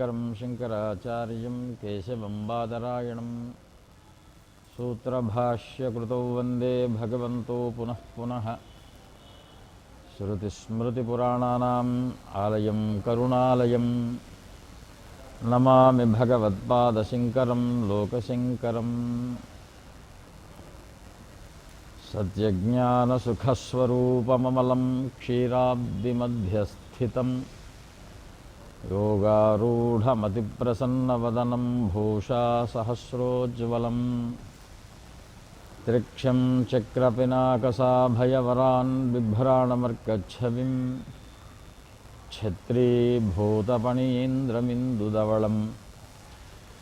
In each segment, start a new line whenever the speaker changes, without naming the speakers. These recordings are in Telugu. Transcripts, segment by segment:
शङ्करं शङ्कराचार्यं केशवं बादरायणं सूत्रभाष्यकृतौ वन्दे भगवन्तो पुनः पुनः। श्रुतिस्मृतिपुराणानाम् आलयं करुणालयं नमामि भगवत्पादशङ्करं लोकशङ्करम्। सत्यज्ञानसुखस्वरूपममलं क्षीराब्दिमध्यस्थितं योगारूढमतिप्रसन्नवदनं भूषासहस्रोज्ज्वलं त्रिक्षं चक्रपिनाकसाभयवरान् बिभ्राणमर्कच्छविं छत्रीभूतपणीन्द्रमिन्दुदवलं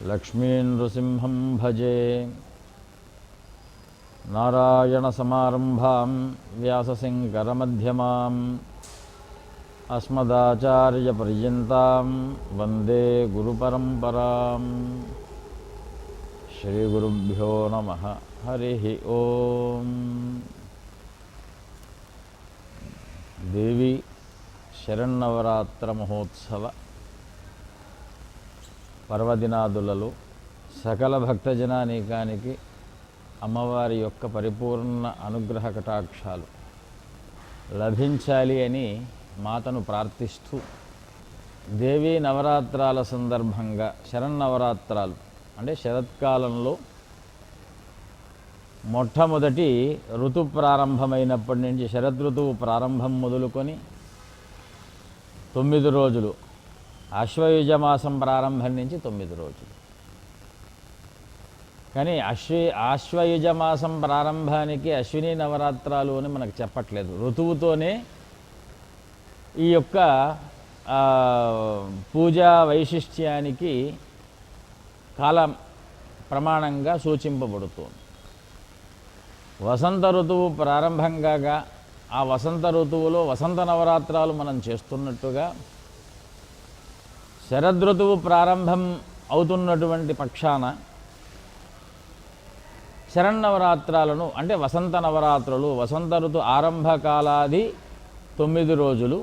लक्ष्मीनृसिंहं भजे नारायणसमारम्भां व्यासशङ्करमध्यमाम् अस्मदाचार्यपर्यन्तां वन्दे गुरुपरम्पराम् श्रीगुरुभ्यो नमः हरिः ॐ దేవి శరన్నవరాత్ర మహోత్సవ పర్వదినాదులలో సకల భక్తజనానీకానికి అమ్మవారి యొక్క పరిపూర్ణ అనుగ్రహ కటాక్షాలు లభించాలి అని మాతను ప్రార్థిస్తూ దేవీ నవరాత్రాల సందర్భంగా శరన్నవరాత్రాలు అంటే శరత్కాలంలో మొట్టమొదటి ఋతు ప్రారంభమైనప్పటి నుంచి శరదృతువు ప్రారంభం మొదలుకొని తొమ్మిది రోజులు అశ్వయుజ మాసం ప్రారంభం నుంచి తొమ్మిది రోజులు. కానీ అశ్వి ఆశ్వయుజ మాసం ప్రారంభానికి అశ్విని నవరాత్రాలు అని మనకు చెప్పట్లేదు. ఋతువుతోనే ఈ యొక్క పూజా వైశిష్ట్యానికి కాల ప్రమాణంగా సూచింపబడుతుంది. వసంత ఋతువు ప్రారంభం కాగా ఆ వసంత ఋతువులో వసంత నవరాత్రాలు మనం చేస్తున్నట్టుగా శరదృతువు ప్రారంభం అవుతున్నటువంటి పక్షాన శరన్నవరాత్రాలను అంటే వసంత నవరాత్రులు వసంత ఋతు ఆరంభకాలాది తొమ్మిది రోజులు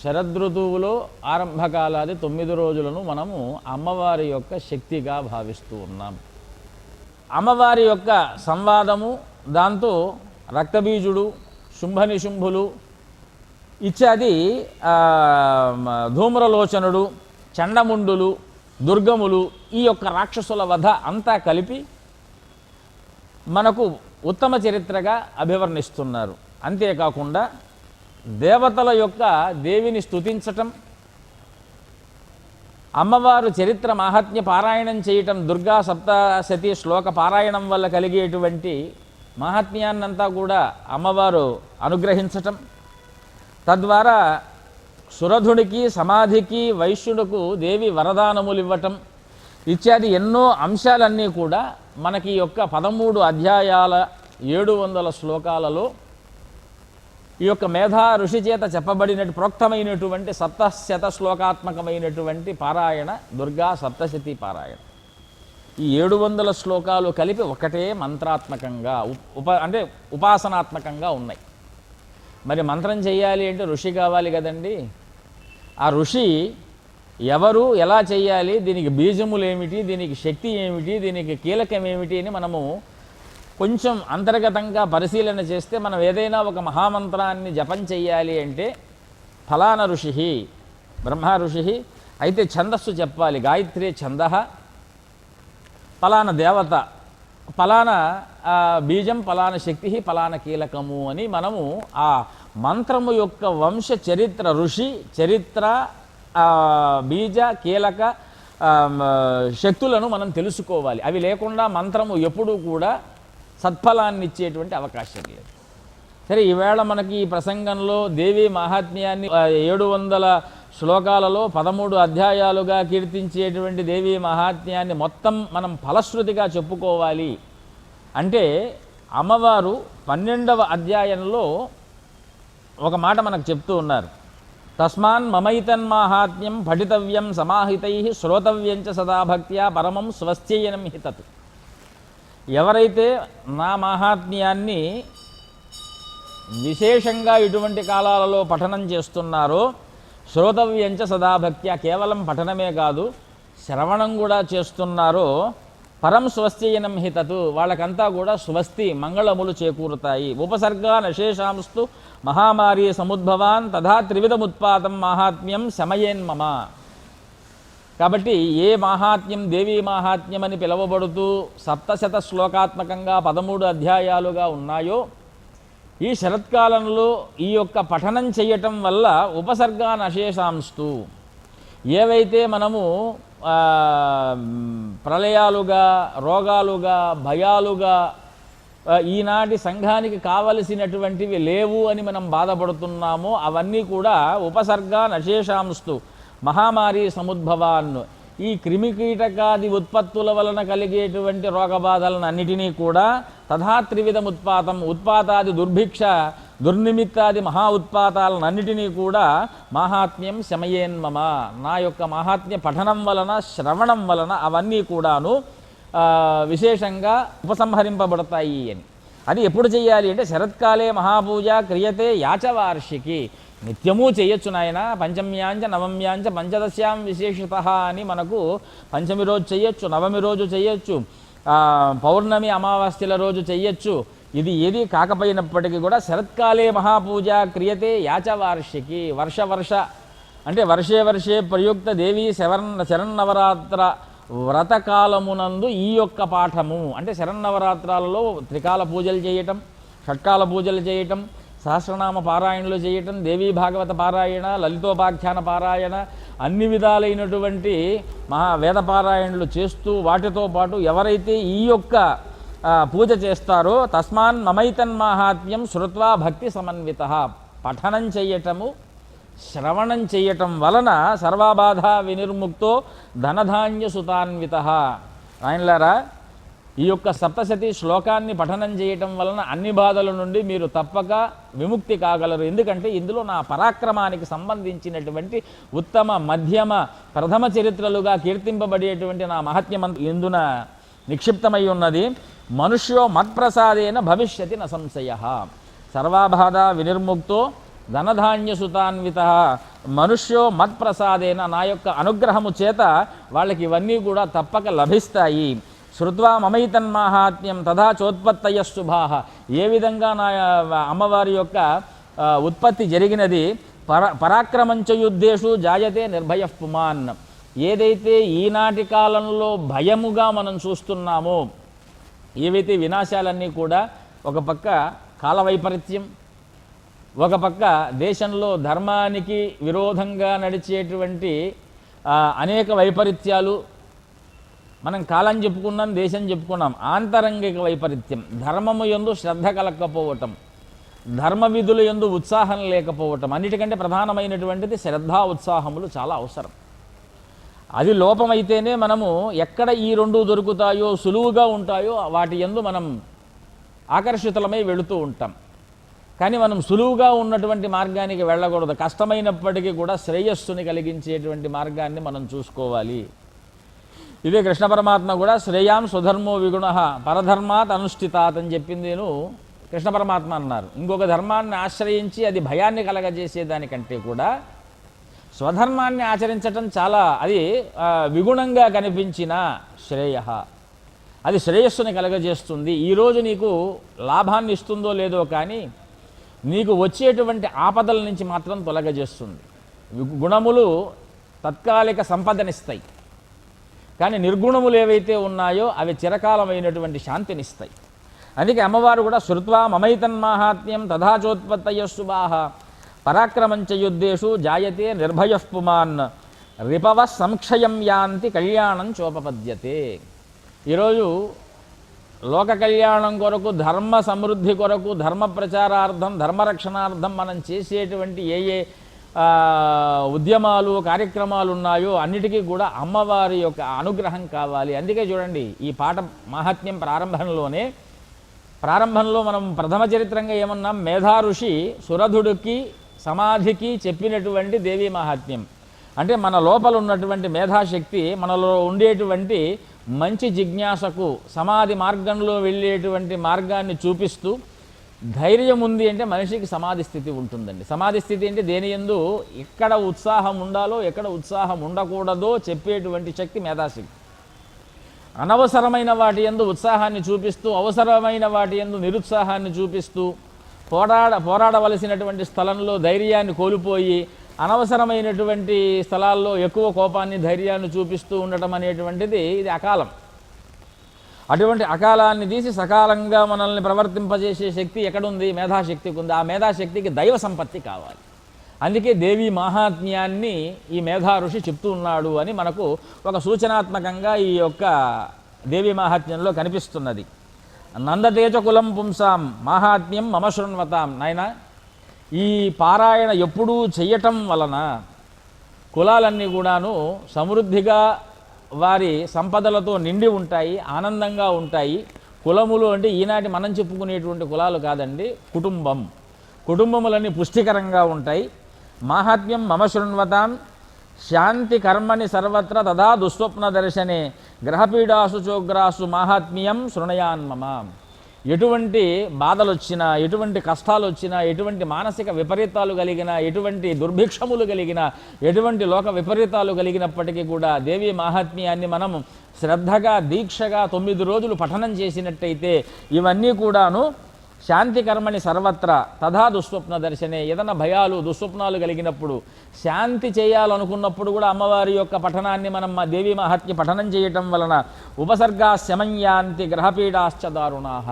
శరదృతువులో ఆరంభకాలాది తొమ్మిది రోజులను మనము అమ్మవారి యొక్క శక్తిగా భావిస్తూ ఉన్నాం. అమ్మవారి యొక్క సంవాదము దాంతో రక్తబీజుడు శుంభనిశుంభులు ఇత్యాది ధూమ్రలోచనుడు చండముండులు దుర్గములు ఈ యొక్క రాక్షసుల వధ అంతా కలిపి మనకు ఉత్తమ చరిత్రగా అభివర్ణిస్తున్నారు. అంతేకాకుండా దేవతల యొక్క దేవిని స్తుతించటం అమ్మవారు చరిత్ర మాహాత్మ్య పారాయణం చేయటం దుర్గా సప్తశతి శ్లోక పారాయణం వల్ల కలిగేటువంటి మహాత్మ్యాన్నంతా కూడా అమ్మవారు అనుగ్రహించటం. తద్వారా సురధుడికి సమాధికి వైశ్యుడుకు దేవి వరదానములు ఇవ్వటం ఇత్యాది ఎన్నో అంశాలన్నీ కూడా మనకి యొక్క పదమూడు అధ్యాయాల ఏడు వందల శ్లోకాలలో ఈ యొక్క మేధా ఋషి చేత చెప్పబడినట్టు ప్రోక్తమైనటువంటి సప్తశత శ్లోకాత్మకమైనటువంటి పారాయణ దుర్గా సప్తశతి పారాయణ. ఈ ఏడు వందల శ్లోకాలు కలిపి ఒకటే మంత్రాత్మకంగా ఉప అంటే ఉపాసనాత్మకంగా ఉన్నాయి. మరి మంత్రం చేయాలి అంటే ఋషి కావాలి కదండి? ఆ ఋషి ఎవరు ఎలా చేయాలి దీనికి బీజములు ఏమిటి దీనికి శక్తి ఏమిటి దీనికి కీలకం ఏమిటి అని మనము కొంచెం అంతర్గతంగా పరిశీలన చేస్తే మనం ఏదైనా ఒక మహామంత్రాన్ని జపం చెయ్యాలి అంటే ఫలాన ఋషి బ్రహ్మ ఋషి అయితే ఛందస్సు చెప్పాలి. గాయత్రి ఛంద ఫలానా దేవత ఫలానా బీజం ఫలానా శక్తి ఫలానా కీలకము అని మనము ఆ మంత్రము యొక్క వంశ చరిత్ర ఋషి చరిత్ర బీజ కీలక శక్తులను మనం తెలుసుకోవాలి. అవి లేకుండా మంత్రము ఎప్పుడూ కూడా సత్ఫలాన్ని ఇచ్చేటువంటి అవకాశం లేదు. సరే ఈవేళ మనకి ఈ ప్రసంగంలో దేవి మహాత్మ్యాన్ని ఏడు వందల శ్లోకాలలో పదమూడు అధ్యాయాలుగా కీర్తించేటువంటి దేవి మహాత్మ్యాన్ని మొత్తం మనం ఫలశ్రుతిగా చెప్పుకోవాలి. అంటే అమ్మవారు పన్నెండవ అధ్యాయంలో ఒక మాట మనకు చెప్తూ ఉన్నారు. తస్మాన్ మమైతన్మాహాత్మ్యం పఠితవ్యం సమాహితై శ్రోతవ్యం చ సదా పరమం స్వస్థ్యయనం హితత్ ఎవరైతే నా మహాత్మ్యాన్ని విశేషంగా ఇటువంటి కాలాలలో పఠనం చేస్తున్నారో శ్రోతవ్యంచ సదాభక్త్య కేవలం పఠనమే కాదు శ్రవణం కూడా చేస్తున్నారో పరం స్వస్తియనం హితతు వాళ్ళకంతా కూడా స్వస్తి మంగళములు చేకూరుతాయి. ఉపసర్గా నశేషాంస్తు మహామారి సముద్భవాన్ తథా త్రివిధముత్పాతం మాహాత్మ్యం శమయేన్మమ కాబట్టి ఏ మాహాత్మ్యం దేవీ మాహాత్మ్యం అని పిలువబడుతూ సప్తశత శ్లోకాత్మకంగా పదమూడు అధ్యాయాలుగా ఉన్నాయో ఈ శరత్కాలంలో ఈ యొక్క పఠనం చేయటం వల్ల ఉపసర్గా నశేషాంస్తు ఏవైతే మనము ప్రళయాలుగా రోగాలుగా భయాలుగా ఈనాటి సంఘానికి కావలసినటువంటివి లేవు అని మనం బాధపడుతున్నామో అవన్నీ కూడా ఉపసర్గా నశేషాంస్తు మహామారి సముద్భవాన్ ఈ క్రిమికీటకాది ఉత్పత్తుల వలన కలిగేటువంటి రోగబాధలను అన్నిటినీ కూడా తథా త్రివిధం ఉత్పాతం ఉత్పాతాది దుర్భిక్ష దుర్నిమిత్తాది మహా ఉత్పాతాలన్నిటినీ కూడా మాహాత్మ్యం శమయేన్మమ. నా యొక్క మాహాత్మ్య పఠనం వలన శ్రవణం వలన అవన్నీ కూడాను విశేషంగా ఉపసంహరింపబడతాయి అని. అది ఎప్పుడు చేయాలి అంటే శరత్కాలే మహాపూజ క్రియతే యాచవార్షికి. నిత్యము చేయొచ్చు నాయన. పంచమ్యాంచ నవమ్యాంచ పంచదశ్యాం విశేషత అని మనకు పంచమి రోజు చేయొచ్చు నవమి రోజు చేయొచ్చు పౌర్ణమి అమావాస్యల రోజు చేయొచ్చు. ఇది ఏది కాకపోయినప్పటికీ కూడా శరత్కాలే మహాపూజ క్రియతే యాచవార్షికి. వర్ష వర్ష అంటే వర్షే వర్షే ప్రయుక్త దేవి శవర్ణ శరన్నవరాత్ర వ్రతకాలమునందు ఈ యొక్క పాఠము. అంటే శరన్నవరాత్రాలలో త్రికాల పూజలు చేయటం షట్కాల పూజలు చేయటం సహస్రనామ పారాయణలు చేయటం దేవీ భాగవత పారాయణ లలితోపాఖ్యాన పారాయణ అన్ని విధాలైనటువంటి మహా వేద పారాయణలు చేస్తూ వాటితో పాటు ఎవరైతే ఈ యొక్క పూజ చేస్తారో తస్మాన్ మమైతన్మాహాత్మ్యం శృత్వా భక్తి సమన్విత. పఠనం చేయటము శ్రవణం చేయటం వలన సర్వబాధ వినిర్ముక్తో ధనధాన్య సుతాన్విత ఆయనలారా ఈ యొక్క సప్తశతి శ్లోకాన్ని పఠనం చేయటం వలన అన్ని బాధల నుండి మీరు తప్పక విముక్తి కాగలరు. ఎందుకంటే ఇందులో నా పరాక్రమానికి సంబంధించినటువంటి ఉత్తమ మధ్యమ ప్రథమ చరిత్రలుగా కీర్తింపబడేటువంటి నా మహత్యమంత ఇందున నిక్షిప్తమై ఉన్నది. మనుష్యో మత్ప్రసాదేన భవిష్యతి న సంశయ. సర్వాబాధ వినిర్ముక్తో ధనధాన్యసుతాన్విత మనుష్యో మత్ప్రసాదేన నా యొక్క అనుగ్రహము చేత వాళ్ళకి ఇవన్నీ కూడా తప్పక లభిస్తాయి. శృత్వా మమైతన్మాహాత్మ్యం తథా చోత్పత్తయ శుభాహ ఏ విధంగా నా అమ్మవారి యొక్క ఉత్పత్తి జరిగినది పర పరాక్రమంచ యుద్ధేషు జాయతే నిర్భయ పుమాన్. ఏదైతే ఈనాటి కాలంలో భయముగా మనం చూస్తున్నామో ఏవైతే వినాశాలన్నీ కూడా ఒక పక్క కాల వైపరీత్యం ఒక పక్క దేశంలో ధర్మానికి విరోధంగా నడిచేటువంటి అనేక వైపరీత్యాలు మనం కాలం చెప్పుకున్నాం దేశం చెప్పుకున్నాం. ఆంతరంగిక వైపరీత్యం. ధర్మము ఎందు శ్రద్ధ కలగకపోవటం ధర్మ విధుల ఎందు ఉత్సాహం లేకపోవటం అన్నిటికంటే ప్రధానమైనటువంటిది శ్రద్ధా ఉత్సాహములు చాలా అవసరం. అది లోపమైతేనే మనము ఎక్కడ ఈ రెండు దొరుకుతాయో సులువుగా ఉంటాయో వాటి ఎందు మనం ఆకర్షితులమై వెళుతూ ఉంటాం. కానీ మనం సులువుగా ఉన్నటువంటి మార్గానికి వెళ్ళకూడదు. కష్టమైనప్పటికీ కూడా శ్రేయస్సుని కలిగించేటువంటి మార్గాన్ని మనం చూసుకోవాలి. ఇదే కృష్ణ పరమాత్మ కూడా శ్రేయాం స్వధర్మో విగుణ పరధర్మాత్ అనుష్ఠితాత్ అని చెప్పింది నేను కృష్ణ పరమాత్మ అన్నారు. ఇంకొక ధర్మాన్ని ఆశ్రయించి అది భయాన్ని కలగజేసేదానికంటే కూడా స్వధర్మాన్ని ఆచరించటం చాలా అది విగుణంగా కనిపించిన శ్రేయ. అది శ్రేయస్సుని కలగజేస్తుంది. ఈరోజు నీకు లాభాన్ని ఇస్తుందో లేదో కానీ నీకు వచ్చేటువంటి ఆపదల నుంచి మాత్రం తొలగజేస్తుంది. గుణములు తత్కాలిక సంపదనిస్తాయి. కానీ నిర్గుణములు ఏవైతే ఉన్నాయో అవి చిరకాలమైనటువంటి శాంతినిస్తాయి. అందుకే అమ్మవారు కూడా శృత్వా మమైతన్మాహాత్మ్యం తథాచోత్పత్తయ శుభాహ పరాక్రమంచ యుద్ధేషు జాయతే నిర్భయ పుమాన్. రిపవ సంక్షయం యాంతి కళ్యాణం చోపపద్యతే. ఈరోజు లోక కళ్యాణం కొరకు ధర్మ సమృద్ధి కొరకు ధర్మ ప్రచారార్థం ధర్మరక్షణార్థం మనం చేసేటువంటి ఏ ఏ ఉద్యమాలు కార్యక్రమాలు ఉన్నాయో అన్నిటికీ కూడా అమ్మవారి యొక్క అనుగ్రహం కావాలి. అందుకే చూడండి ఈ పాట మహాత్మ్యం ప్రారంభంలోనే ప్రారంభంలో మనం ప్రథమ చరిత్రంగా ఏమన్నాం మేధా ఋషి సురధుడికి సమాధికి చెప్పినటువంటి దేవీ మహాత్మ్యం. అంటే మన లోపల ఉన్నటువంటి మేధాశక్తి మనలో ఉండేటువంటి మంచి జిజ్ఞాసకు సమాధి మార్గంలో వెళ్ళేటువంటి మార్గాన్ని చూపిస్తూ ధైర్యం ఉంది అంటే మనిషికి సమాధి స్థితి ఉంటుందండి. సమాధి స్థితి అంటే దేని ఎందు ఎక్కడ ఉత్సాహం ఉండాలో ఎక్కడ ఉత్సాహం ఉండకూడదో చెప్పేటువంటి శక్తి మేధాశక్తి. అనవసరమైన వాటి ఎందు ఉత్సాహాన్ని చూపిస్తూ అవసరమైన వాటి ఎందు నిరుత్సాహాన్ని చూపిస్తూ పోరాడ పోరాడవలసినటువంటి స్థలంలో ధైర్యాన్ని కోల్పోయి అనవసరమైనటువంటి స్థలాల్లో ఎక్కువ కోపాన్ని ధైర్యాన్ని చూపిస్తూ ఉండటం అనేటువంటిది ఇది అకాలం. అటువంటి అకాలాన్ని తీసి సకాలంగా మనల్ని ప్రవర్తింపజేసే శక్తి ఎక్కడుంది? మేధాశక్తికి ఉంది. ఆ మేధాశక్తికి దైవ సంపత్తి కావాలి. అందుకే దేవి మహాత్మ్యాన్ని ఈ మేధా ఋషి చెప్తూ ఉన్నాడు అని మనకు ఒక సూచనాత్మకంగా ఈ యొక్క దేవి మహాత్మ్యంలో కనిపిస్తున్నది. నందతేజ కులం పుంసాం మాహాత్మ్యం మమ శృణ్వతాం. నాయన ఈ పారాయణ ఎప్పుడూ చెయ్యటం వలన కులాలన్నీ కూడాను సమృద్ధిగా వారి సంపదలతో నిండి ఉంటాయి ఆనందంగా ఉంటాయి. కులములు అంటే ఈనాటి మనం చెప్పుకునేటువంటి కులాలు కాదండి కుటుంబం. కుటుంబములన్నీ పుష్టికరంగా ఉంటాయి. మాహాత్మ్యం మమ శృణ్వతాం శాంతి కర్మని సర్వత్ర తదా దుస్వప్న దర్శనే గ్రహపీడాసు చోగ్రాసు మాహాత్మ్యం శృణయాన్మమ ఎటువంటి బాధలు వచ్చినా ఎటువంటి కష్టాలు వచ్చినా ఎటువంటి మానసిక విపరీతాలు కలిగిన ఎటువంటి దుర్భిక్షములు కలిగిన ఎటువంటి లోక విపరీతాలు కలిగినప్పటికీ కూడా దేవి మాహాత్మ్యాన్ని మనం శ్రద్ధగా దీక్షగా తొమ్మిది రోజులు పఠనం చేసినట్టయితే ఇవన్నీ కూడాను శాంతికర్మని సర్వత్ర తథా దుస్వప్న దర్శనే. ఏదైనా భయాలు దుస్వప్నాలు కలిగినప్పుడు శాంతి చేయాలనుకున్నప్పుడు కూడా అమ్మవారి యొక్క పఠనాన్ని మనం మా దేవి మహత్య పఠనం చేయటం వలన ఉపసర్గా శమన్యాంతి గ్రహపీడాశ్చ దారుణాహ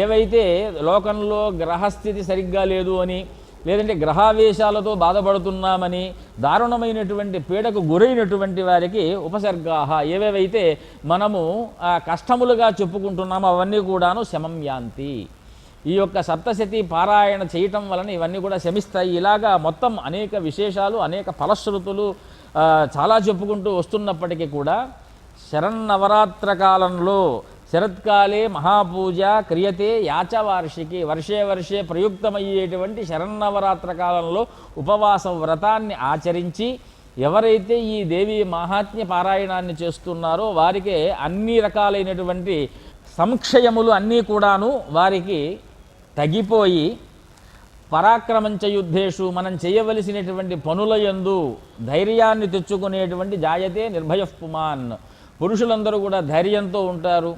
ఏవైతే లోకంలో గ్రహస్థితి సరిగ్గా లేదు అని లేదంటే గ్రహావేశాలతో బాధపడుతున్నామని దారుణమైనటువంటి పీడకు గురైనటువంటి వారికి ఉపసర్గాహ ఏవేవైతే మనము ఆ, కష్టములుగా చెప్పుకుంటున్నామో అవన్నీ కూడాను శమం యాంతి ఈ యొక్క సప్తశతి పారాయణ చేయటం వలన ఇవన్నీ కూడా శమిస్తాయి. ఇలాగా మొత్తం అనేక విశేషాలు అనేక ఫలశ్రుతులు చాలా చెప్పుకుంటూ వస్తున్నప్పటికీ కూడా శరన్నవరాత్ర కాలంలో శరత్కాలే మహాపూజ క్రియతే యాచవార్షికి వర్షే వర్షే ప్రయుక్తమయ్యేటువంటి శరన్నవరాత్ర కాలంలో ఉపవాస వ్రతాన్ని ఆచరించి ఎవరైతే ఈ దేవి మహాత్మ్య పారాయణాన్ని చేస్తున్నారో వారికి అన్ని రకాలైనటువంటి సంక్షయములు అన్నీ కూడాను వారికి తగ్గిపోయి పరాక్రమంచ యుద్ధేషు మనం చేయవలసినటువంటి పనుల యందు ధైర్యాన్ని తెచ్చుకునేటువంటి జాయతే నిర్భయ పుమాన్. పురుషులందరూ కూడా ధైర్యంతో ఉంటారు.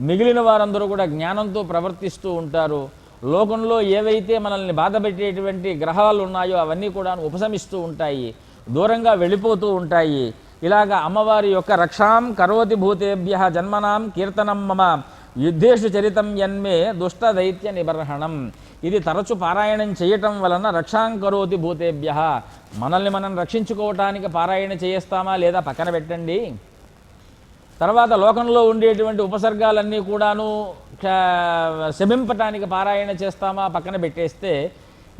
మిగిలిన వారందరూ కూడా జ్ఞానంతో ప్రవర్తిస్తూ ఉంటారు. లోకంలో ఏవైతే మనల్ని బాధపెట్టేటువంటి గ్రహాలు ఉన్నాయో అవన్నీ కూడా ఉపశమిస్తూ ఉంటాయి. దూరంగా వెళ్ళిపోతూ ఉంటాయి. ఇలాగ అమ్మవారి యొక్క రక్షాం కరోతి భూతేభ్య జన్మనాం కీర్తనం మమ. యుద్ధేషు చరితం యన్మే దుష్ట దైత్య నిబర్హణం. ఇది తరచు పారాయణం చేయటం వలన రక్షాం కరోతి భూతేభ్య. మనల్ని మనం రక్షించుకోవటానికి పారాయణ చేయిస్తామా లేదా పక్కన పెట్టండి. తర్వాత లోకంలో ఉండేటువంటి ఉపసర్గాలన్నీ కూడాను శమింపటానికి పారాయణ చేస్తామా పక్కన పెట్టేస్తే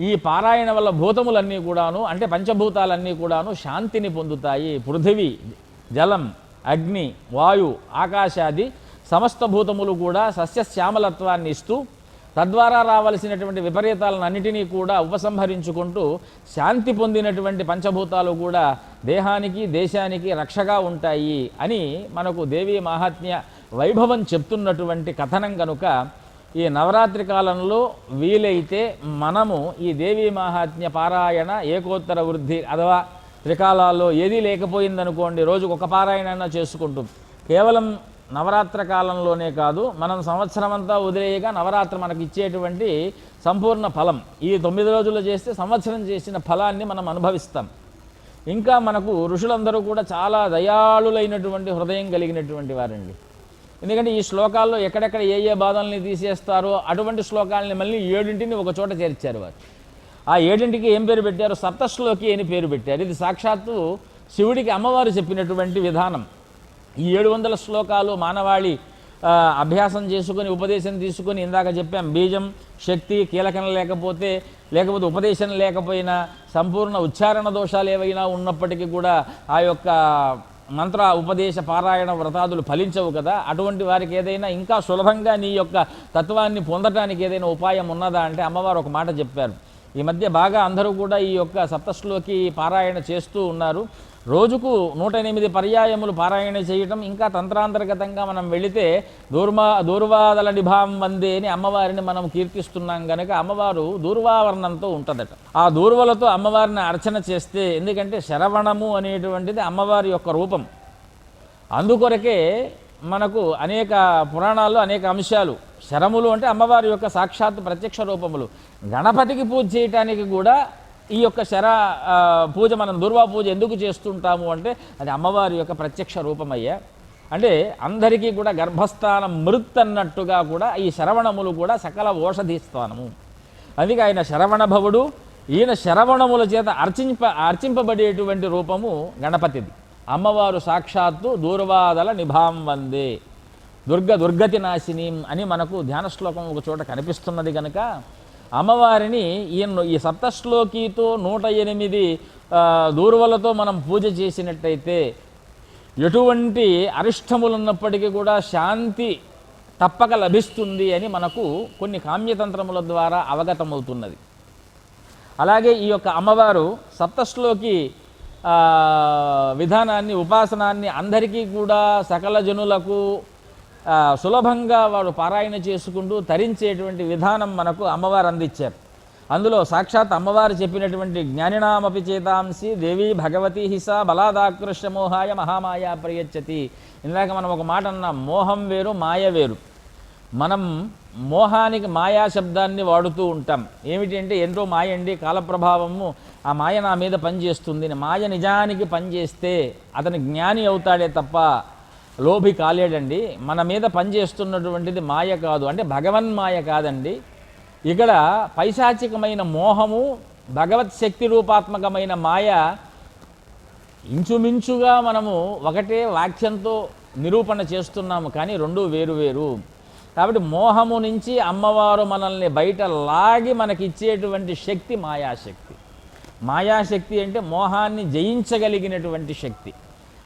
ఈ పారాయణ వల్ల భూతములన్నీ కూడాను అంటే పంచభూతాలన్నీ కూడాను శాంతిని పొందుతాయి. పృథివీ జలం అగ్ని వాయు ఆకాశాది సమస్త భూతములు కూడా సస్యశ్యామలత్వాన్ని ఇస్తూ తద్వారా రావలసినటువంటి విపరీతాలను అన్నిటినీ కూడా ఉపసంహరించుకుంటూ శాంతి పొందినటువంటి పంచభూతాలు కూడా దేహానికి దేశానికి రక్షగా ఉంటాయి అని మనకు దేవీ మహాత్మ్య వైభవం చెప్తున్నటువంటి కథనం కనుక ఈ నవరాత్రి కాలంలో వీలైతే మనము ఈ దేవీ మహాత్మ్య పారాయణ ఏకోత్తర వృద్ధి అథవా త్రికాలాల్లో ఏదీ లేకపోయిందనుకోండి రోజుకు ఒక పారాయణ చేసుకుంటూ. కేవలం నవరాత్ర కాలంలోనే కాదు మనం సంవత్సరం అంతా వదిలేయగా నవరాత్రి మనకి ఇచ్చేటువంటి సంపూర్ణ ఫలం. ఈ తొమ్మిది రోజులు చేస్తే సంవత్సరం చేసిన ఫలాన్ని మనం అనుభవిస్తాం. ఇంకా మనకు ఋషులందరూ కూడా చాలా దయాళులైనటువంటి హృదయం కలిగినటువంటి వారండి. ఎందుకంటే ఈ శ్లోకాల్లో ఎక్కడెక్కడ ఏ ఏ బాధల్ని తీసేస్తారో అటువంటి శ్లోకాలని మళ్ళీ ఏడింటిని ఒక చోట చేర్చారు వారు. ఆ ఏడింటికి ఏం పేరు పెట్టారు? సప్తశ్లోకి అని పేరు పెట్టారు. ఇది సాక్షాత్తు శివుడికి అమ్మవారు చెప్పినటువంటి విధానం. ఈ ఏడు వందల శ్లోకాలు మానవాళి అభ్యాసం చేసుకొని ఉపదేశం తీసుకొని ఇందాక చెప్పాం బీజం శక్తి కీలకం లేకపోతే లేకపోతే ఉపదేశం లేకపోయినా సంపూర్ణ ఉచ్చారణ దోషాలు ఏవైనా ఉన్నప్పటికీ కూడా ఆ యొక్క మంత్ర ఉపదేశ పారాయణ వ్రతాదులు ఫలించవు కదా. అటువంటి వారికి ఏదైనా ఇంకా సులభంగా నీ యొక్క తత్వాన్ని పొందటానికి ఏదైనా ఉపాయం ఉన్నదా అంటే అమ్మవారు ఒక మాట చెప్పారు. ఈ మధ్య బాగా అందరూ కూడా ఈ యొక్క సప్తశ్లోకి పారాయణ చేస్తూ ఉన్నారు. రోజుకు నూట ఎనిమిది పర్యాయములు పారాయణ చేయటం ఇంకా తంత్రాంతర్గతంగా మనం వెళితే దూర్మా దూర్వాదల నిభాం వందే అని అమ్మవారిని మనం కీర్తిస్తున్నాం కనుక అమ్మవారు దూర్వావరణంతో ఉంటుందట. ఆ దూర్వలతో అమ్మవారిని అర్చన చేస్తే ఎందుకంటే శరవణము అనేటువంటిది అమ్మవారి యొక్క రూపం. అందుకొరకే మనకు అనేక పురాణాల్లో అనేక అంశాలు. శరములు అంటే అమ్మవారి యొక్క సాక్షాత్ ప్రత్యక్ష రూపములు. గణపతికి పూజ చేయటానికి కూడా ఈ యొక్క శర పూజ మనం దుర్వా పూజ ఎందుకు చేస్తుంటాము అంటే అది అమ్మవారి యొక్క ప్రత్యక్ష రూపమయ్యా. అంటే అందరికీ కూడా గర్భస్థానం మృత్ అన్నట్టుగా కూడా ఈ శరవణములు కూడా సకల ఓషధి స్థానము. అందుకే ఆయన శరవణ భవుడు ఈయన శరవణముల చేత అర్చింప అర్చింపబడేటువంటి రూపము గణపతిది. అమ్మవారు సాక్షాత్తు దూర్వాదల నిభాం వందే. దుర్గ దుర్గతి నాశిని అని మనకు ధ్యాన శ్లోకం ఒక చోట కనిపిస్తున్నది కనుక అమ్మవారిని ఈయన ఈ సప్తశ్లోకితో నూట ఎనిమిది దూర్వలతో మనం పూజ చేసినట్టయితే ఎటువంటి అరిష్టములు ఉన్నప్పటికీ కూడా శాంతి తప్పక లభిస్తుంది అని మనకు కొన్ని కామ్యతంత్రముల ద్వారా అవగతమవుతున్నది. అలాగే ఈ యొక్క అమ్మవారు సప్తశ్లోకి విధానాన్ని ఉపాసనాన్ని అందరికీ కూడా సకల జనులకు సులభంగా వాడు పారాయణ చేసుకుంటూ తరించేటువంటి విధానం మనకు అమ్మవారు అందించారు. అందులో సాక్షాత్ అమ్మవారు చెప్పినటువంటి జ్ఞానినామపి చేతాంసి దేవి భగవతి హిస బలాదాకృష్ట మోహాయ మహామాయ ప్రయచ్చతి. ఇందాక మనం ఒక మాట అన్నాం మోహం వేరు మాయ వేరు. మనం మోహానికి మాయా శబ్దాన్ని వాడుతూ ఉంటాం. ఏమిటి అంటే ఎంతో మాయ అండి కాలప్రభావము ఆ మాయ నా మీద పనిచేస్తుంది. మాయ నిజానికి పనిచేస్తే అతను జ్ఞాని అవుతాడే తప్ప లోభి కాలేడండి. మన మీద పనిచేస్తున్నటువంటిది మాయ కాదు. అంటే భగవన్మాయ కాదండి. ఇక్కడ పైశాచికమైన మోహము భగవత్ శక్తి రూపాత్మకమైన మాయ ఇంచుమించుగా మనము ఒకటే వాక్యంతో నిరూపణ చేస్తున్నాము కానీ రెండు వేరు వేరు. కాబట్టి మోహము నుంచి అమ్మవారు మనల్ని బయట లాగి మనకి ఇచ్చేటువంటి శక్తి మాయాశక్తి. మాయాశక్తి అంటే మోహాన్ని జయించగలిగినటువంటి శక్తి.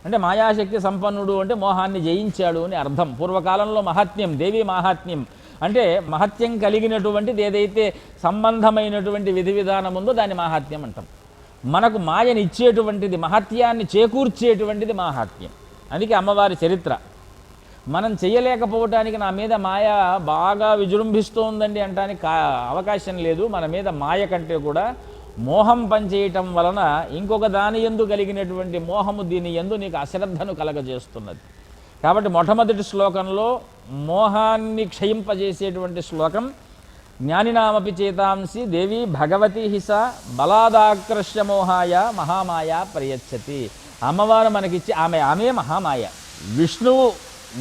అంటే మాయాశక్తి సంపన్నుడు అంటే మోహాన్ని జయించాడు అని అర్థం. పూర్వకాలంలో మహాత్మ్యం దేవి మాహాత్మ్యం. అంటే మహత్యం కలిగినటువంటిది ఏదైతే సంబంధమైనటువంటి విధి విధానం ఉందో దాన్ని మాహాత్మ్యం అంటాం. మనకు మాయని ఇచ్చేటువంటిది మహత్యాన్ని చేకూర్చేటువంటిది మాహాత్మ్యం. అందుకే అమ్మవారి చరిత్ర. మనం చేయలేకపోవటానికి నా మీద మాయ బాగా విజృంభిస్తోందండి అంటానికి కా అవకాశం లేదు. మన మీద మాయ కంటే కూడా మోహం పనిచేయటం వలన ఇంకొక దాని ఎందు కలిగినటువంటి మోహము దీని ఎందు నీకు అశ్రద్ధను కలగజేస్తున్నది. కాబట్టి మొట్టమొదటి శ్లోకంలో మోహాన్ని క్షయింపజేసేటువంటి శ్లోకం జ్ఞానినామపి చేతాంసి దేవి భగవతి హిస బలాదాకృష్య మోహాయ మహామాయ ప్రయచ్చతి. అమ్మవారు మనకిచ్చి ఆమె ఆమె మహామాయ. విష్ణువు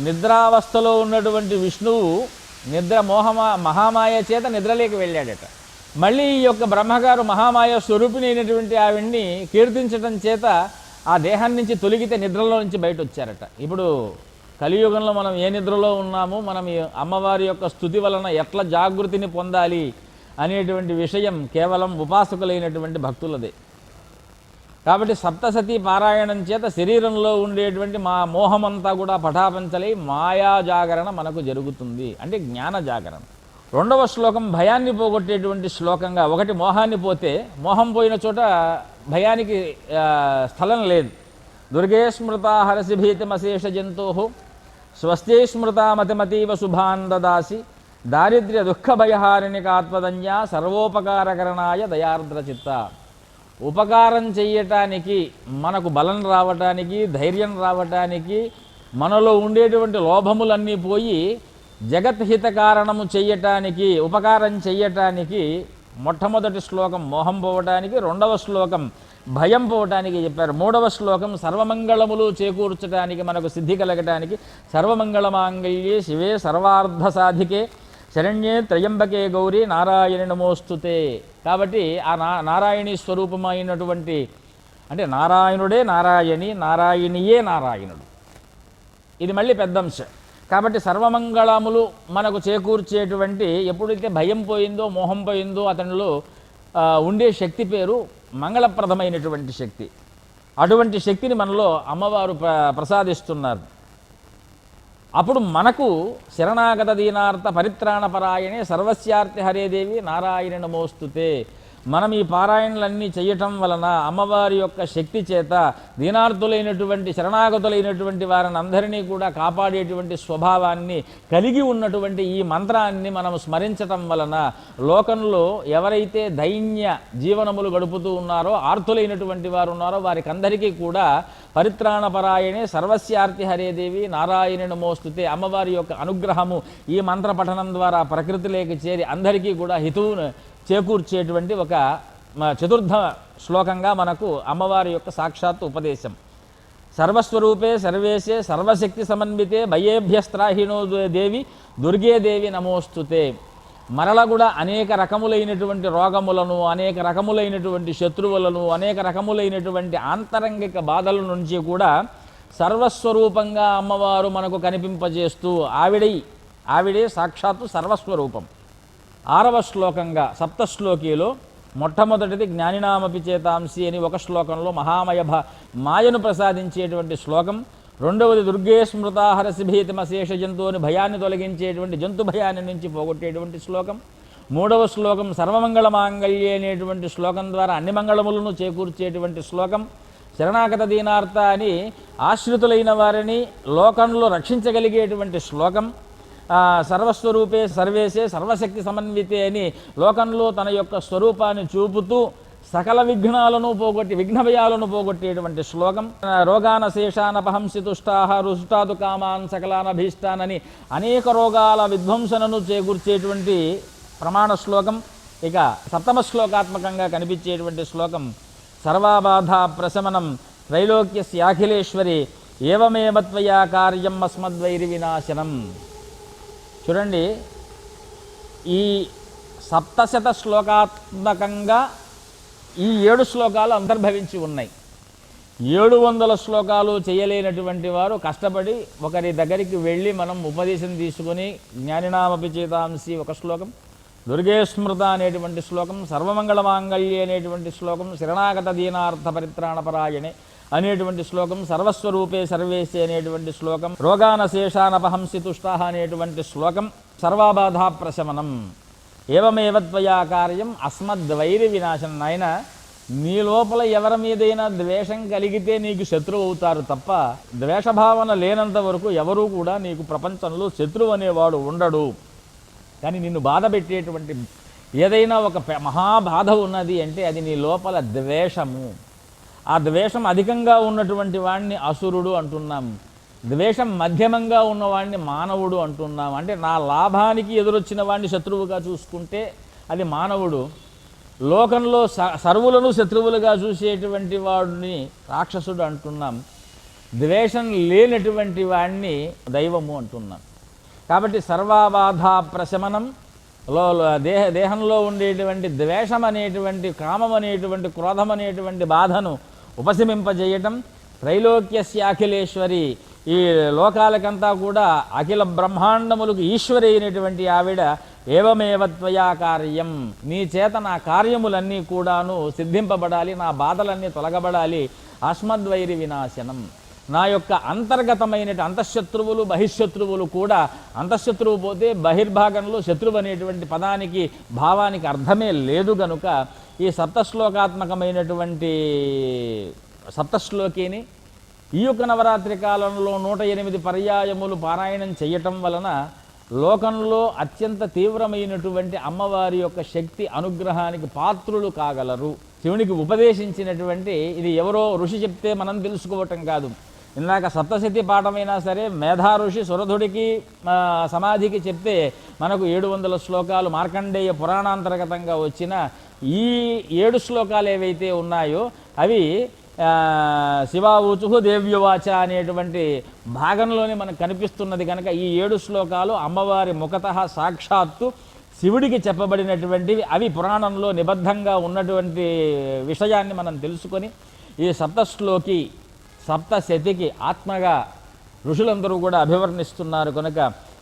నిద్రావస్థలో ఉన్నటువంటి విష్ణువు నిద్ర మోహమా మహామాయ చేత నిద్రలేకి వెళ్ళాడట. మళ్ళీ ఈ యొక్క బ్రహ్మగారు మహామాయ స్వరూపిణి అయినటువంటి ఆవిడ్ని కీర్తించడం చేత ఆ దేహాన్ని నుంచి తొలగితే నిద్రలో నుంచి బయట వచ్చారట ఇప్పుడు కలియుగంలో మనం ఏ నిద్రలో ఉన్నామో మనం అమ్మవారి యొక్క స్థుతి వలన ఎట్లా జాగృతిని పొందాలి అనేటువంటి విషయం కేవలం ఉపాసకులైనటువంటి భక్తులదే. కాబట్టి సప్తసతి పారాయణం చేత శరీరంలో ఉండేటువంటి మా మోహమంతా కూడా పటాపంచలై మాయా జాగరణ మనకు జరుగుతుంది. అంటే జ్ఞాన జాగరణ. రెండవ శ్లోకం భయాన్ని పోగొట్టేటువంటి శ్లోకంగా ఒకటి మోహాన్ని పోతే మోహం పోయిన చోట భయానికి స్థలం లేదు. దుర్గే స్మృత హరసి భీతిమశేష జంతో స్వస్తి స్మృత మతిమతీవ శుభాన్ దాసి దారిద్ర్య దుఃఖ భయహారిణికాత్మదన్యా సర్వోపకారకరణాయ దయార్ద్ర చిత్త. ఉపకారం చెయ్యటానికి మనకు బలం రావటానికి ధైర్యం రావటానికి మనలో ఉండేటువంటి లోభములన్నీ పోయి జగత్హిత కారణము చెయ్యటానికి ఉపకారం చెయ్యటానికి మొట్టమొదటి శ్లోకం మోహం పోవటానికి రెండవ శ్లోకం భయం పోవటానికి చెప్పారు. మూడవ శ్లోకం సర్వమంగళములు చేకూర్చడానికి మనకు సిద్ధి కలగటానికి సర్వమంగళమాంగళ్యే శివే సర్వార్థ సాధికే శరణ్యే త్రయంబకే గౌరీ నారాయణ నమోస్తుతే కాబట్టి ఆ నా నారాయణి స్వరూపమైనటువంటి అంటే నారాయణుడే నారాయణి నారాయణియే నారాయణుడు. ఇది మళ్ళీ పెద్ద అంశం. కాబట్టి సర్వమంగళములు మనకు చేకూర్చేటువంటి ఎప్పుడైతే భయం పోయిందో మోహం పోయిందో అతనిలో ఉండే శక్తి పేరు మంగళప్రదమైనటువంటి శక్తి. అటువంటి శక్తిని మనలో అమ్మవారు ప్రసాదిస్తున్నారు. అప్పుడు మనకు శరణాగత దీనార్థ పరిత్రాణపరాయణే సర్వస్యార్థి హరేదేవి నారాయణ నమోస్తుతే మనం ఈ పారాయణలన్నీ చేయటం వలన అమ్మవారి యొక్క శక్తి చేత దీనార్థులైనటువంటి శరణాగతులైనటువంటి వారిని అందరినీ కూడా కాపాడేటువంటి స్వభావాన్ని కలిగి ఉన్నటువంటి ఈ మంత్రాన్ని మనం స్మరించటం వలన లోకంలో ఎవరైతే దైన్య జీవనములు గడుపుతూ ఉన్నారో ఆర్తులైనటువంటి వారు ఉన్నారో వారికి అందరికీ కూడా పరిత్రాణపరాయణే సర్వస్యార్తి హరేదేవి నారాయణ నమోస్తుతే అమ్మవారి యొక్క అనుగ్రహము ఈ మంత్ర పఠనం ద్వారా ప్రకృతిలోకి చేరి అందరికీ కూడా హితువును చేకూర్చేటువంటి ఒక చతుర్థ శ్లోకంగా మనకు అమ్మవారి యొక్క సాక్షాత్ ఉపదేశం. సర్వస్వరూపే సర్వేశే సర్వశక్తి సమన్వితే భయేభ్యస్త్రాహిణో దేవి దుర్గే దేవి నమోస్తుతే. మరల కూడా అనేక రకములైనటువంటి రోగములను అనేక రకములైనటువంటి శత్రువులను అనేక రకములైనటువంటి ఆంతరంగిక బాధల నుంచి కూడా సర్వస్వరూపంగా అమ్మవారు మనకు కనిపింపజేస్తూ ఆవిడై ఆవిడే సాక్షాత్తు సర్వస్వరూపం. ఆరవ శ్లోకంగా సప్తశ్లోకీలో మొట్టమొదటిది జ్ఞానినామపి చేతాంసి అని ఒక శ్లోకంలో మహామయ భ మాయను ప్రసాదించేటువంటి శ్లోకం. రెండవది దుర్గే స్మృతాహరసి భీతిమశేష జంతువుని భయాన్ని తొలగించేటువంటి జంతు భయాన్ని నుంచి పోగొట్టేటువంటి శ్లోకం. మూడవ శ్లోకం సర్వమంగళ మాంగళ్యే అనేటువంటి శ్లోకం ద్వారా అన్ని మంగళములను చేకూర్చేటువంటి శ్లోకం. శరణాగత దీనార్థ అని ఆశ్రితులైన వారిని లోకంలో రక్షించగలిగేటువంటి శ్లోకం. సర్వస్వరూపే సర్వేసే సర్వశక్తి సమన్వితే అని లోకంలో తన యొక్క స్వరూపాన్ని చూపుతూ సకల విఘ్నాలను పోగొట్టి విఘ్న భయాలను పోగొట్టేటువంటి శ్లోకం. రోగాన శేషానపహంసి తుష్టాహ రుష్టాదు కామాన్ సకలానభీష్టానని అనేక రోగాల విధ్వంసనను చేకూర్చేటువంటి ప్రమాణ శ్లోకం. ఇక సప్తమ శ్లోకాత్మకంగా కనిపించేటువంటి శ్లోకం సర్వాబాధ ప్రశమనం త్రైలోక్యస్యాఖిలేశ్వరి ఏవమేవ త్వయా కార్యం అస్మద్వైరి వినాశనం. చూడండి ఈ సప్తశత శ్లోకాత్మకంగా ఈ ఏడు శ్లోకాలు అంతర్భవించి ఉన్నాయి. ఏడు వందల శ్లోకాలు చేయలేనటువంటి వారు కష్టపడి ఒకరి దగ్గరికి వెళ్ళి మనం ఉపదేశం తీసుకొని జ్ఞానినామపి చేతాంసి ఒక శ్లోకం దుర్గే స్మృత అనేటువంటి శ్లోకం సర్వమంగళ మాంగళ్య అనేటువంటి శ్లోకం శరణాగత దీనార్థ పరిత్రాణపరాయణే అనేటువంటి శ్లోకం సర్వస్వరూపే సర్వేసి అనేటువంటి శ్లోకం. రోగానశేషానపహంసి తుష్ట అనేటువంటి శ్లోకం సర్వాబాధా ప్రశమనం ఏవమేవ త్వయా కార్యం అస్మద్వైరి వినాశనం. నాయన నీ లోపల ఎవరి మీదైనా ద్వేషం కలిగితే నీకు శత్రువు అవుతారు తప్ప ద్వేషభావన లేనంత వరకు ఎవరూ కూడా నీకు ప్రపంచంలో శత్రువు అనేవాడు ఉండడు. కానీ నిన్ను బాధ పెట్టేటువంటి ఏదైనా ఒక పె- మహాబాధ ఉన్నది అంటే అది నీ లోపల ద్వేషము. ఆ ద్వేషం అధికంగా ఉన్నటువంటి వాడిని అసురుడు అంటున్నాం. ద్వేషం మధ్యమంగా ఉన్నవాడిని మానవుడు అంటున్నాం. అంటే నా లాభానికి ఎదురొచ్చిన వాడిని శత్రువుగా చూసుకుంటే అది మానవుడు. లోకంలో స సర్వులను శత్రువులుగా చూసేటువంటి వాడిని రాక్షసుడు అంటున్నాం. ద్వేషం లేనటువంటి వాడిని దైవము అంటున్నాం. కాబట్టి సర్వాబాధ ప్రశమనం లో లో- దేహ దేహంలో ఉండేటువంటి ద్వేషం అనేటువంటి కామం అనేటువంటి క్రోధం అనేటువంటి బాధను ఉపశమింపజేయటం. త్రైలోక్యస్యాఖిలేశ్వరి ఈ లోకాలకంతా కూడా అఖిల బ్రహ్మాండములకు ఈశ్వరి అయినటువంటి ఆవిడ ఏవమేవత్వయా కార్యం. నీ చేత నా కార్యములన్నీ కూడాను సిద్ధింపబడాలి నా బాధలన్నీ తొలగబడాలి. అస్మద్వైరి వినాశనం. నా యొక్క అంతర్గతమైన అంతఃశత్రువులు బహిశత్రువులు కూడా అంతఃశత్రువు పోతే బహిర్భాగంలో శత్రువు అనేటువంటి పదానికి భావానికి అర్థమే లేదు గనుక ఈ సప్తశ్లోకాత్మకమైనటువంటి సప్తశ్లోకిని ఈ యొక్క నవరాత్రి కాలంలో నూట ఎనిమిది పర్యాయములు పారాయణం చేయటం వలన లోకంలో అత్యంత తీవ్రమైనటువంటి అమ్మవారి యొక్క శక్తి అనుగ్రహానికి పాత్రులు కాగలరు. శివునికి ఉపదేశించినటువంటి ఇది ఎవరో ఋషి చెప్తే మనం తెలుసుకోవటం కాదు. ఇందాక సప్తశతి పాఠమైనా సరే మేధా ఋషి సురధుడికి సమాధికి చెప్తే మనకు ఏడు వందల శ్లోకాలు మార్కండేయ పురాణాంతర్గతంగా వచ్చిన ఈ ఏడు శ్లోకాలు ఏవైతే ఉన్నాయో అవి శివావుచు దేవ్యవాచ అనేటువంటి భాగంలోనే మనకు కనిపిస్తున్నది కనుక ఈ ఏడు శ్లోకాలు అమ్మవారి ముఖత సాక్షాత్తు శివుడికి చెప్పబడినటువంటివి. అవి పురాణంలో నిబద్ధంగా ఉన్నటువంటి విషయాన్ని మనం తెలుసుకొని ఈ సప్తశ్లోకి సప్తశతికి ఆత్మగా ఋషులందరూ కూడా అభివర్ణిస్తున్నారు కనుక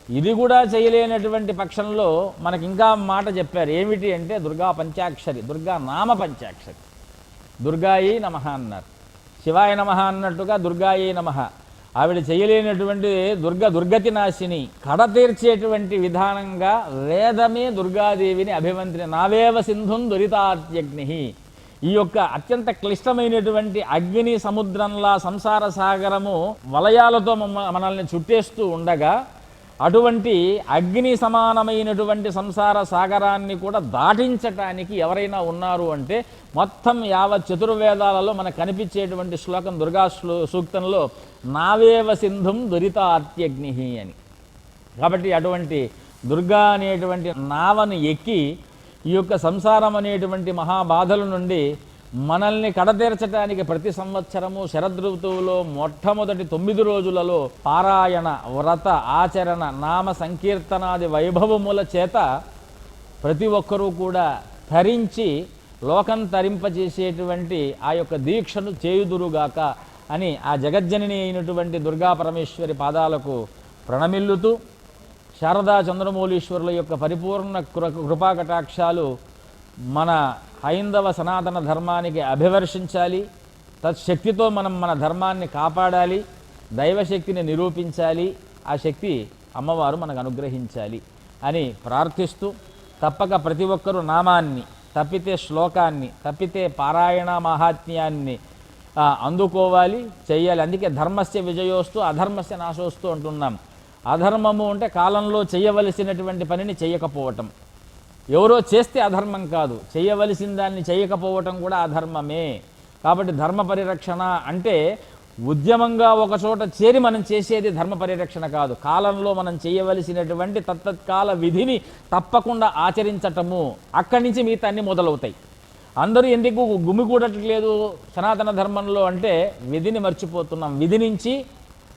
ఇది కూడా చేయలేనటువంటి పక్షంలో మనకి ఇంకా మాట చెప్పారు. ఏమిటి అంటే దుర్గా పంచాక్షరి దుర్గా నామ పంచాక్షరి. దుర్గాయి నమ అన్నారు. శివాయ నమ అన్నట్టుగా దుర్గాయి నమ. ఆవిడ చేయలేనటువంటి దుర్గ దుర్గతి నాశిని కడ తీర్చేటువంటి విధానంగా వేదమే దుర్గాదేవిని అభిమంత్రి నావేవ సింధుం దురితాత్యగ్ని. ఈ యొక్క అత్యంత క్లిష్టమైనటువంటి అగ్ని సముద్రంలా సంసార సాగరము వలయాలతో మమ్మ మనల్ని చుట్టేస్తూ ఉండగా అటువంటి అగ్ని సమానమైనటువంటి సంసార సాగరాన్ని కూడా దాటించటానికి ఎవరైనా ఉన్నారు అంటే మొత్తం యావత్ చతుర్వేదాలలో మనకు కనిపించేటువంటి శ్లోకం దుర్గా శ్లో సూక్తంలో నావేవ సింధుం దురితాత్యగ్ని అని. కాబట్టి అటువంటి దుర్గా అనేటువంటి నావను ఎక్కి ఈ యొక్క సంసారం అనేటువంటి మహాబాధల నుండి మనల్ని కడతీర్చడానికి ప్రతి సంవత్సరము శరదృతువులో మొట్టమొదటి తొమ్మిది రోజులలో పారాయణ వ్రత ఆచరణ నామ సంకీర్తనాది వైభవముల చేత ప్రతి ఒక్కరూ కూడా తరించి లోకం తరింపజేసేటువంటి ఆ యొక్క దీక్షను చేయుదురుగాక అని ఆ జగజ్జనని అయినటువంటి దుర్గా పరమేశ్వరి పాదాలకు ప్రణమిల్లుతూ శారదా చంద్రమౌళీశ్వరుల యొక్క పరిపూర్ణ కృ కృపా కటాక్షాలు మన హైందవ సనాతన ధర్మానికి అభివర్షించాలి తత్శక్తితో మనం మన ధర్మాన్ని కాపాడాలి దైవశక్తిని నిరూపించాలి ఆ శక్తి అమ్మవారు మనకు అనుగ్రహించాలి అని ప్రార్థిస్తూ తప్పక ప్రతి ఒక్కరూ నామాన్ని తప్పితే శ్లోకాన్ని తప్పితే పారాయణ మహాత్మ్యాన్ని అందుకోవాలి చేయాలి అందుకే ధర్మస్య విజయోస్తూ అధర్మస్య నాశోస్తూ అంటున్నాం. అధర్మము అంటే కాలంలో చేయవలసినటువంటి పనిని చేయకపోవటం ఎవరో చేస్తే అధర్మం కాదు. చేయవలసిన దాన్ని చేయకపోవటం కూడా అధర్మమే. కాబట్టి ధర్మ పరిరక్షణ అంటే ఉద్యమంగా ఒకచోట చేరి మనం చేసేది ధర్మ పరిరక్షణ కాదు. కాలంలో మనం చేయవలసినటువంటి తత్తత్కాల విధిని తప్పకుండా ఆచరించటము. అక్కడి నుంచి మిగతా అన్ని మొదలవుతాయి. అందరూ ఎందుకు గుమికూడట్లేదు సనాతన ధర్మంలో అంటే విధిని మర్చిపోతున్నాం. విధి నుంచి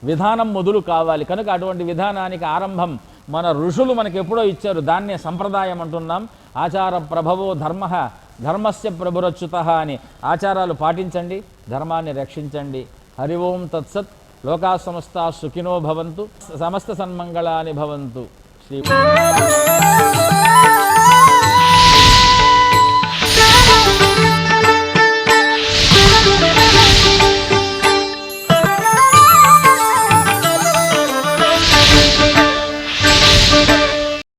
విధానం మొదలు కావాలి. కనుక అటువంటి విధానానికి ఆరంభం మన ఋషులు మనకి ఎప్పుడో ఇచ్చారు దాన్నే సంప్రదాయం అంటున్నాం ఆచార ప్రభవో ధర్మ ధర్మస్య ప్రభురచ్యుత అని ఆచారాలు పాటించండి ధర్మాన్ని రక్షించండి. హరి ఓం తత్సత్ లోకా సమస్త సుఖినో భవంతు సమస్త సన్మంగళాని భవంతు. శ్రీ